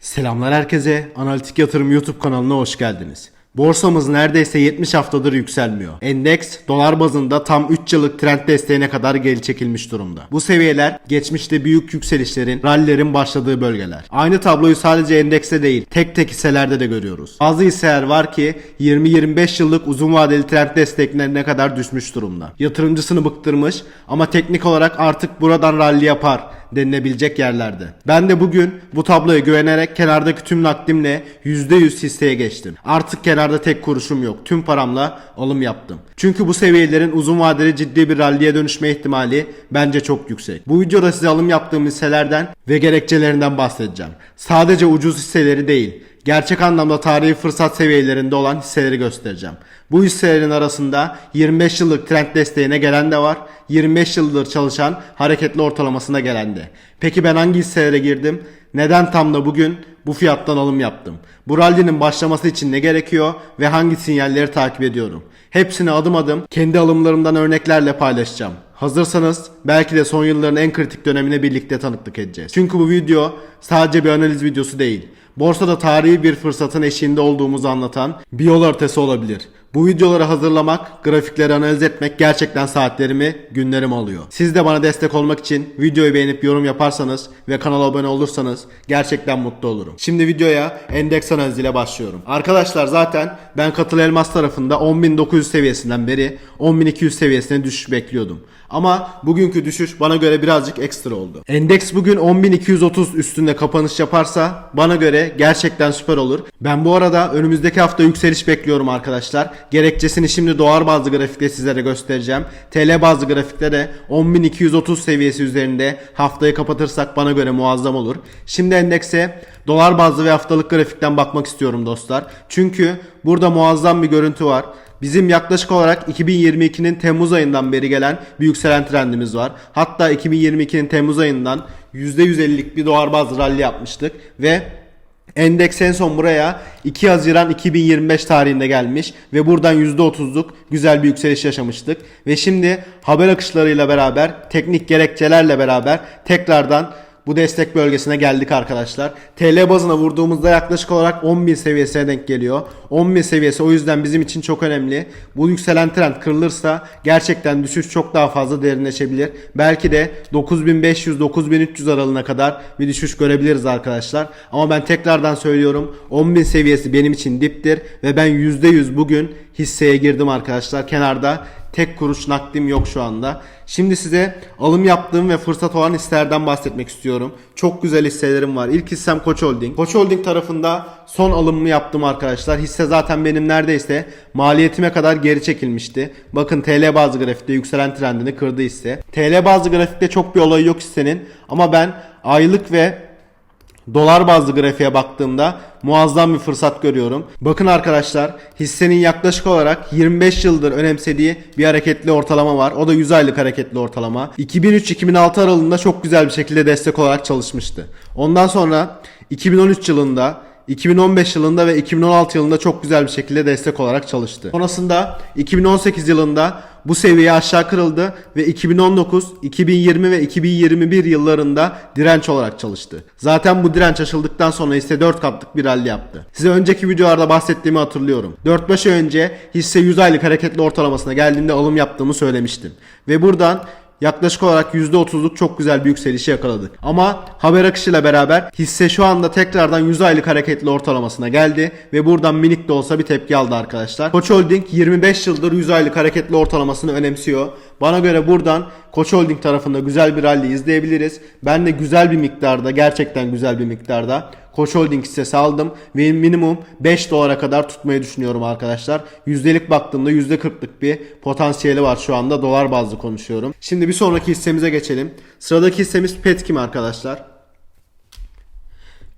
Selamlar herkese. Analitik Yatırım YouTube kanalına hoş geldiniz. Borsamız neredeyse 70 haftadır yükselmiyor. Endeks dolar bazında tam 3 yıllık trend desteğine kadar geri çekilmiş durumda. Bu seviyeler geçmişte büyük yükselişlerin, rallilerin başladığı bölgeler. Aynı tabloyu sadece endekste değil, tek tek hisselerde de görüyoruz. Bazı hisseler var ki 20-25 yıllık uzun vadeli trend desteklerine kadar düşmüş durumda. Yatırımcısını bıktırmış ama teknik olarak artık buradan rally yapar denilebilecek yerlerde. Ben de bugün bu tabloya güvenerek kenardaki tüm nakdimle %100 hisseye geçtim. Artık kenarda tek kuruşum yok. Tüm paramla alım yaptım. Çünkü bu seviyelerin uzun vadeli ciddi bir ralliye dönüşme ihtimali bence çok yüksek. Bu videoda size alım yaptığım hisselerden ve gerekçelerinden bahsedeceğim. Sadece ucuz hisseleri değil, gerçek anlamda tarihi fırsat seviyelerinde olan hisseleri göstereceğim. Bu hisselerin arasında 25 yıllık trend desteğine gelen de var, 25 yıldır çalışan hareketli ortalamasına gelen de. Peki ben hangi hisselere girdim? Neden tam da bugün bu fiyattan alım yaptım? Bu rallinin başlaması için ne gerekiyor ve hangi sinyalleri takip ediyorum? Hepsini adım adım kendi alımlarımdan örneklerle paylaşacağım. Hazırsanız belki de son yılların en kritik dönemine birlikte tanıklık edeceğiz. Çünkü bu video sadece bir analiz videosu değil. Borsada tarihi bir fırsatın eşiğinde olduğumuzu anlatan bir yol haritası olabilir. Bu videoları hazırlamak, grafikleri analiz etmek gerçekten saatlerimi, günlerimi alıyor. Siz de bana destek olmak için videoyu beğenip yorum yaparsanız ve kanala abone olursanız gerçekten mutlu olurum. Şimdi videoya endeks analiziyle başlıyorum. Arkadaşlar zaten ben Katıl Elmas tarafında 10.900 seviyesinden beri 10.200 seviyesine düşüş bekliyordum. Ama bugünkü düşüş bana göre birazcık ekstra oldu. Endeks bugün 10.230 üstünde kapanış yaparsa bana göre gerçekten süper olur. Ben bu arada önümüzdeki hafta yükseliş bekliyorum arkadaşlar. Gerekçesini şimdi dolar bazlı grafikte sizlere göstereceğim. TL bazlı grafikte de 10.230 seviyesi üzerinde haftayı kapatırsak bana göre muazzam olur. Şimdi endekse dolar bazlı ve haftalık grafikten bakmak istiyorum dostlar. Çünkü burada muazzam bir görüntü var. Bizim yaklaşık olarak 2022'nin Temmuz ayından beri gelen bir yükselen trendimiz var. Hatta 2022'nin Temmuz ayından %150'lik bir dolar bazlı rally yapmıştık ve Endeks en son buraya 2 Haziran 2025 tarihinde gelmiş ve buradan %30'luk güzel bir yükseliş yaşamıştık. Ve şimdi haber akışlarıyla beraber, teknik gerekçelerle beraber tekrardan bu destek bölgesine geldik arkadaşlar. TL bazına vurduğumuzda yaklaşık olarak 10.000 seviyesine denk geliyor. 10.000 seviyesi o yüzden bizim için çok önemli. Bu yükselen trend kırılırsa gerçekten düşüş çok daha fazla derinleşebilir. Belki de 9500-9300 aralığına kadar bir düşüş görebiliriz arkadaşlar. Ama ben tekrardan söylüyorum 10.000 seviyesi benim için diptir ve ben %100 bugün hisseye girdim arkadaşlar. Kenarda tek kuruş nakdim yok şu anda. Şimdi size alım yaptığım ve fırsat olan hisselerden bahsetmek istiyorum. Çok güzel hisselerim var. İlk hissem Koç Holding. Koç Holding tarafında son alımımı yaptım arkadaşlar. Hisse zaten benim neredeyse maliyetime kadar geri çekilmişti. Bakın TL bazı grafikte yükselen trendini kırdı hisse. TL bazı grafikte çok bir olayı yok hissenin ama ben aylık ve Dolar bazlı grafiğe baktığımda muazzam bir fırsat görüyorum. Bakın arkadaşlar hissenin yaklaşık olarak 25 yıldır önemsediği bir hareketli ortalama var. O da 100 aylık hareketli ortalama. 2003-2006 aralığında çok güzel bir şekilde destek olarak çalışmıştı. Ondan sonra 2013 yılında 2015 yılında ve 2016 yılında çok güzel bir şekilde destek olarak çalıştı. Sonrasında 2018 yılında bu seviye aşağı kırıldı ve 2019, 2020 ve 2021 yıllarında direnç olarak çalıştı. Zaten bu direnç aşıldıktan sonra ise 4 katlık bir rally yaptı. Size önceki videolarda bahsettiğimi hatırlıyorum. 4-5 ay önce hisse 100 aylık hareketli ortalamasına geldiğinde alım yaptığımı söylemiştim. Ve buradan Yaklaşık olarak %30'luk çok güzel bir yükselişi yakaladık. Ama haber akışıyla beraber hisse şu anda tekrardan 100 aylık hareketli ortalamasına geldi ve buradan minik de olsa bir tepki aldı arkadaşlar. Koç Holding 25 yıldır 100 aylık hareketli ortalamasını önemsiyor. Bana göre buradan Koç Holding tarafında güzel bir rally izleyebiliriz. Ben de güzel bir miktarda, gerçekten güzel bir miktarda Koç Holding hissesi aldım ve minimum 5 dolara kadar tutmayı düşünüyorum arkadaşlar. Yüzdelik baktığımda %40'lık bir potansiyeli var şu anda dolar bazlı konuşuyorum. Şimdi bir sonraki hissemize geçelim. Sıradaki hissemiz Petkim arkadaşlar.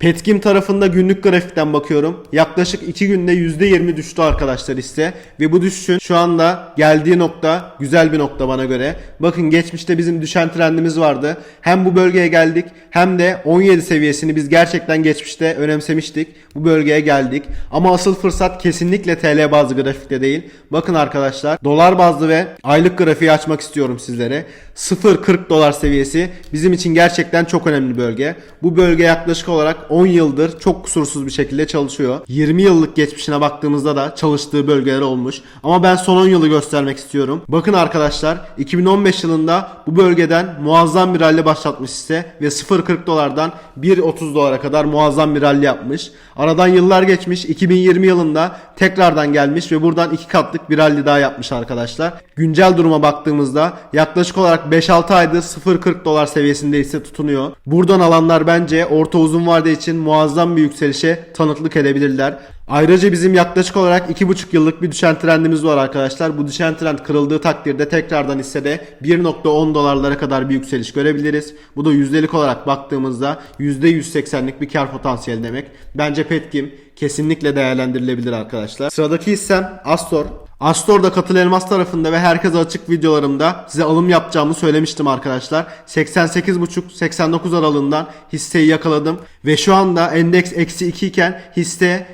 Petkim tarafında günlük grafikten bakıyorum. Yaklaşık 2 günde %20 düştü arkadaşlar hisse. Ve bu düşüşün şu anda geldiği nokta güzel bir nokta bana göre. Bakın geçmişte bizim düşen trendimiz vardı. Hem bu bölgeye geldik hem de 17 seviyesini biz gerçekten geçmişte önemsemiştik. Bu bölgeye geldik. Ama asıl fırsat kesinlikle TL bazlı grafikte değil. Bakın arkadaşlar dolar bazlı ve aylık grafiği açmak istiyorum sizlere. 0.40 dolar seviyesi bizim için gerçekten çok önemli bölge. Bu bölge yaklaşık olarak 10 yıldır çok kusursuz bir şekilde çalışıyor. 20 yıllık geçmişine baktığımızda da çalıştığı bölgeler olmuş. Ama ben son 10 yılı göstermek istiyorum. Bakın arkadaşlar 2015 yılında bu bölgeden muazzam bir rally başlatmış ise ve 0.40 dolardan 1.30 dolara kadar muazzam bir rally yapmış. Aradan yıllar geçmiş. 2020 yılında tekrardan gelmiş ve buradan iki katlık bir rally daha yapmış arkadaşlar. Güncel duruma baktığımızda yaklaşık olarak 5-6 aydır 0.40 dolar seviyesinde ise tutunuyor. Buradan alanlar bence orta uzun vade muazzam bir yükselişe tanıklık edebilirler. Ayrıca bizim yaklaşık olarak 2,5 yıllık bir düşen trendimiz var arkadaşlar. Bu düşen trend kırıldığı takdirde tekrardan hissede 1.10 dolarlara kadar bir yükseliş görebiliriz. Bu da yüzdelik olarak baktığımızda %180'lik bir kar potansiyeli demek. Bence Petkim kesinlikle değerlendirilebilir arkadaşlar. Sıradaki hissem Astor. Astor'da Katıl Elmas tarafında ve herkese açık videolarımda size alım yapacağımı söylemiştim arkadaşlar. 88.5-89 aralığından hisseyi yakaladım ve şu anda endeks eksi 2 iken hisse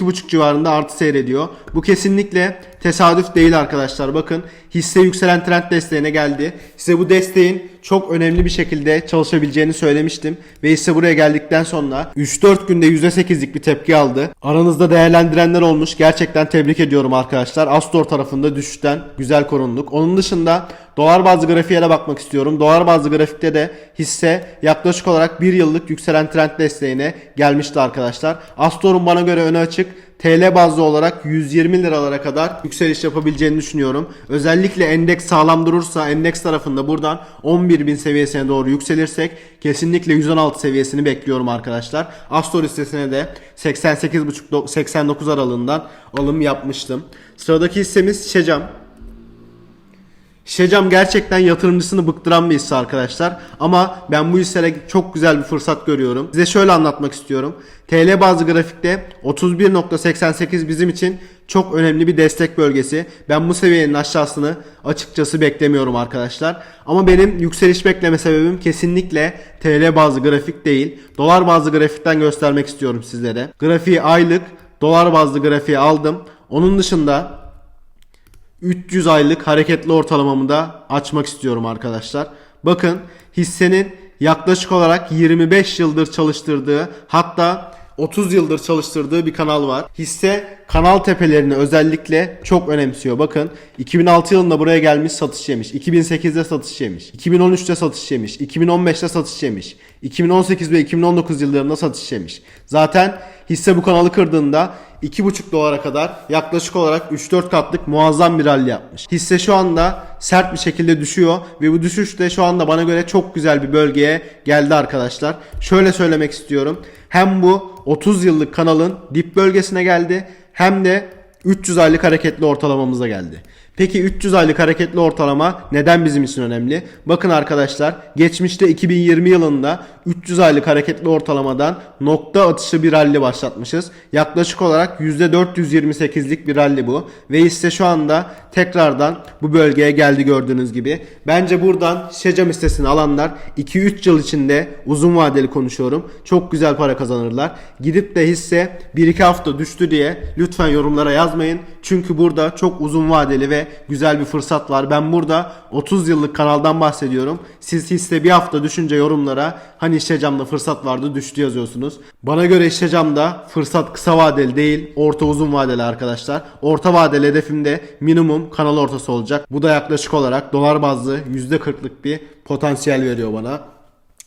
%2.5 civarında artı seyrediyor. Bu kesinlikle tesadüf değil arkadaşlar. Bakın hisse yükselen trend desteğine geldi. Size bu desteğin çok önemli bir şekilde çalışabileceğini söylemiştim. Ve hisse buraya geldikten sonra 3-4 günde %8'lik bir tepki aldı. Aranızda değerlendirenler olmuş. Gerçekten tebrik ediyorum arkadaşlar. Astor tarafında düşüşten güzel korunduk. Onun dışında dolar bazlı grafiğe bakmak istiyorum. Dolar bazlı grafikte de hisse yaklaşık olarak 1 yıllık yükselen trend desteğine gelmişti arkadaşlar. Astor'un bana göre öne açık. TL bazlı olarak 120 liralara kadar yükseliş yapabileceğini düşünüyorum. Özellikle endeks sağlam durursa endeks tarafında buradan 11.000 seviyesine doğru yükselirsek kesinlikle 116 seviyesini bekliyorum arkadaşlar. Astor hissesine de 88.5-89 aralığından alım yapmıştım. Sıradaki hissemiz Şecam. Şecam gerçekten yatırımcısını bıktıran bir hisse arkadaşlar. Ama ben bu hissere çok güzel bir fırsat görüyorum. Size şöyle anlatmak istiyorum. TL bazı grafikte 31.88 bizim için çok önemli bir destek bölgesi. Ben bu seviyenin aşağısını açıkçası beklemiyorum arkadaşlar. Ama benim yükseliş bekleme sebebim kesinlikle TL bazı grafik değil. Dolar bazı grafikten göstermek istiyorum sizlere. Grafiği aylık, dolar bazlı grafiği aldım. Onun dışında 300 aylık hareketli ortalamamı da açmak istiyorum arkadaşlar. Bakın hissenin yaklaşık olarak 25 yıldır çalıştırdığı hatta 30 yıldır çalıştırdığı bir kanal var. Hisse kanal tepelerini özellikle çok önemsiyor. Bakın 2006 yılında buraya gelmiş satış yemiş. 2008'de satış yemiş. 2013'te satış yemiş. 2015'te satış yemiş. 2018 ve 2019 yıllarında satış yemiş. Zaten hisse bu kanalı kırdığında 2,5 dolara kadar yaklaşık olarak 3-4 katlık muazzam bir rally yapmış. Hisse şu anda sert bir şekilde düşüyor ve bu düşüş de şu anda bana göre çok güzel bir bölgeye geldi arkadaşlar. Şöyle söylemek istiyorum. Hem bu 30 yıllık kanalın dip bölgesine geldi hem de 300 aylık hareketli ortalamamıza geldi. Peki 300 aylık hareketli ortalama neden bizim için önemli? Bakın arkadaşlar geçmişte 2020 yılında 300 aylık hareketli ortalamadan nokta atışı bir rally başlatmışız. Yaklaşık olarak %428'lik bir rally bu. Ve hisse şu anda tekrardan bu bölgeye geldi gördüğünüz gibi. Bence buradan Şecam hissesini alanlar 2-3 yıl içinde uzun vadeli konuşuyorum. Çok güzel para kazanırlar. Gidip de hisse 1-2 hafta düştü diye lütfen yorumlara yazmayın. Çünkü burada çok uzun vadeli ve güzel bir fırsat var. Ben burada 30 yıllık kanaldan bahsediyorum. Siz hisse bir hafta düşünce yorumlara hani Şecam'da fırsat vardı düştü yazıyorsunuz. Bana göre Şecam'da fırsat kısa vadeli değil orta uzun vadeli arkadaşlar. Orta vadeli hedefimde minimum kanal ortası olacak. Bu da yaklaşık olarak dolar bazlı %40'lık bir potansiyel veriyor bana.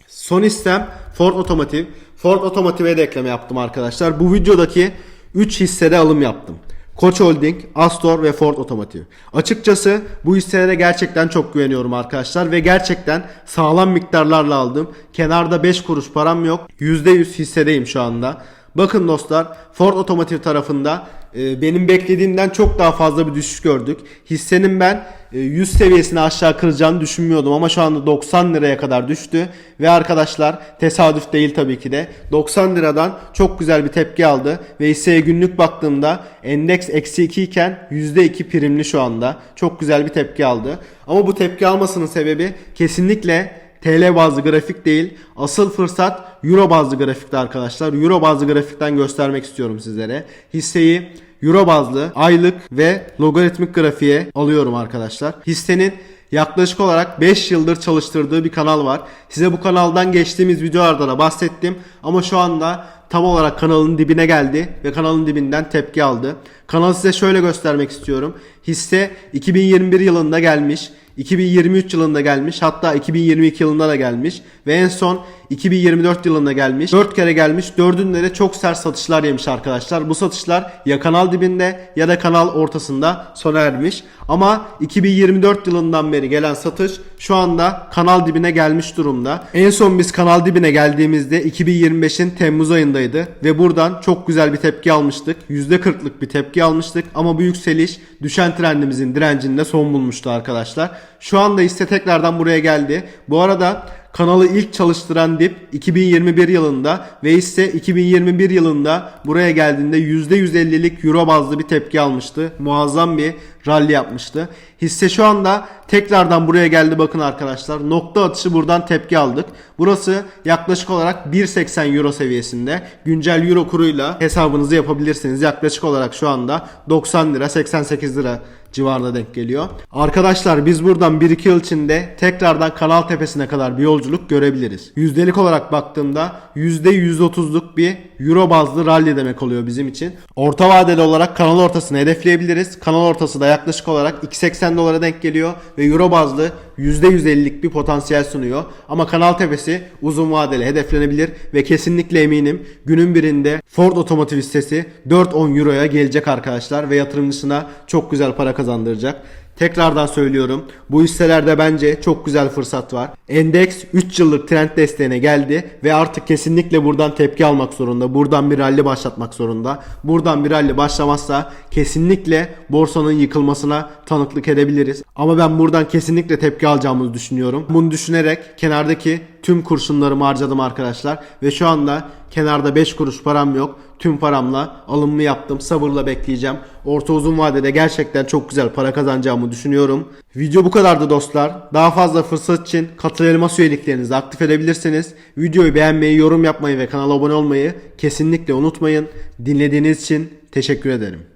Son istem Ford Otomotiv. Ford Otomotiv'e de ekleme yaptım arkadaşlar. Bu videodaki 3 hissede alım yaptım. Koç Holding, Astor ve Ford Otomotiv. Açıkçası bu hisselere gerçekten çok güveniyorum arkadaşlar ve gerçekten sağlam miktarlarla aldım. Kenarda 5 kuruş param yok. %100 hissedeyim şu anda. Bakın dostlar Ford Otomotiv tarafında e, benim beklediğimden çok daha fazla bir düşüş gördük. Hissenin ben e, 100 seviyesini aşağı kıracağını düşünmüyordum ama şu anda 90 liraya kadar düştü. Ve arkadaşlar tesadüf değil tabii ki de 90 liradan çok güzel bir tepki aldı. Ve hisseye günlük baktığımda endeks eksi 2 iken %2 primli şu anda. Çok güzel bir tepki aldı. Ama bu tepki almasının sebebi kesinlikle TL bazlı grafik değil. Asıl fırsat Euro bazlı grafikte arkadaşlar. Euro bazlı grafikten göstermek istiyorum sizlere. Hisseyi Euro bazlı aylık ve logaritmik grafiğe alıyorum arkadaşlar. Hissenin yaklaşık olarak 5 yıldır çalıştırdığı bir kanal var. Size bu kanaldan geçtiğimiz videolarda da bahsettim ama şu anda tam olarak kanalın dibine geldi ve kanalın dibinden tepki aldı. Kanalı size şöyle göstermek istiyorum. Hisse 2021 yılında gelmiş. 2023 yılında gelmiş hatta 2022 yılında da gelmiş ve en son 2024 yılında gelmiş. 4 kere gelmiş. Dördünde de çok sert satışlar yemiş arkadaşlar. Bu satışlar ya kanal dibinde ya da kanal ortasında sona ermiş. Ama 2024 yılından beri gelen satış şu anda kanal dibine gelmiş durumda. En son biz kanal dibine geldiğimizde 2025'in Temmuz ayındaydı ve buradan çok güzel bir tepki almıştık. %40'lık bir tepki almıştık ama bu yükseliş düşen trendimizin direncinde son bulmuştu arkadaşlar. Şu anda ise tekrardan buraya geldi. Bu arada Kanalı ilk çalıştıran dip 2021 yılında ve ise 2021 yılında buraya geldiğinde %150'lik euro bazlı bir tepki almıştı. Muazzam bir rally yapmıştı. Hisse şu anda tekrardan buraya geldi bakın arkadaşlar. Nokta atışı buradan tepki aldık. Burası yaklaşık olarak 1.80 euro seviyesinde. Güncel euro kuruyla hesabınızı yapabilirsiniz. Yaklaşık olarak şu anda 90 lira 88 lira civarında denk geliyor. Arkadaşlar biz buradan 1-2 yıl içinde tekrardan kanal tepesine kadar bir yolculuk görebiliriz. Yüzdelik olarak baktığımda %130'luk bir euro bazlı rally demek oluyor bizim için. Orta vadeli olarak kanal ortasını hedefleyebiliriz. Kanal ortası da yaklaşık olarak 2.80 dolara denk geliyor ve euro bazlı %150'lik bir potansiyel sunuyor. Ama kanal tepesi uzun vadeli hedeflenebilir ve kesinlikle eminim günün birinde Ford otomotiv hissesi 4-10 euroya gelecek arkadaşlar ve yatırımcısına çok güzel para kazandıracak. Tekrardan söylüyorum. Bu hisselerde bence çok güzel fırsat var. Endeks 3 yıllık trend desteğine geldi ve artık kesinlikle buradan tepki almak zorunda. Buradan bir rally başlatmak zorunda. Buradan bir rally başlamazsa kesinlikle borsanın yıkılmasına tanıklık edebiliriz. Ama ben buradan kesinlikle tepki alacağımızı düşünüyorum. Bunu düşünerek kenardaki tüm kurşunlarımı harcadım arkadaşlar ve şu anda kenarda 5 kuruş param yok. Tüm paramla alımımı yaptım. Sabırla bekleyeceğim. Orta uzun vadede gerçekten çok güzel para kazanacağımı düşünüyorum. Video bu kadardı dostlar. Daha fazla fırsat için katıl elmas üyeliklerinizi aktif edebilirsiniz. Videoyu beğenmeyi, yorum yapmayı ve kanala abone olmayı kesinlikle unutmayın. Dinlediğiniz için teşekkür ederim.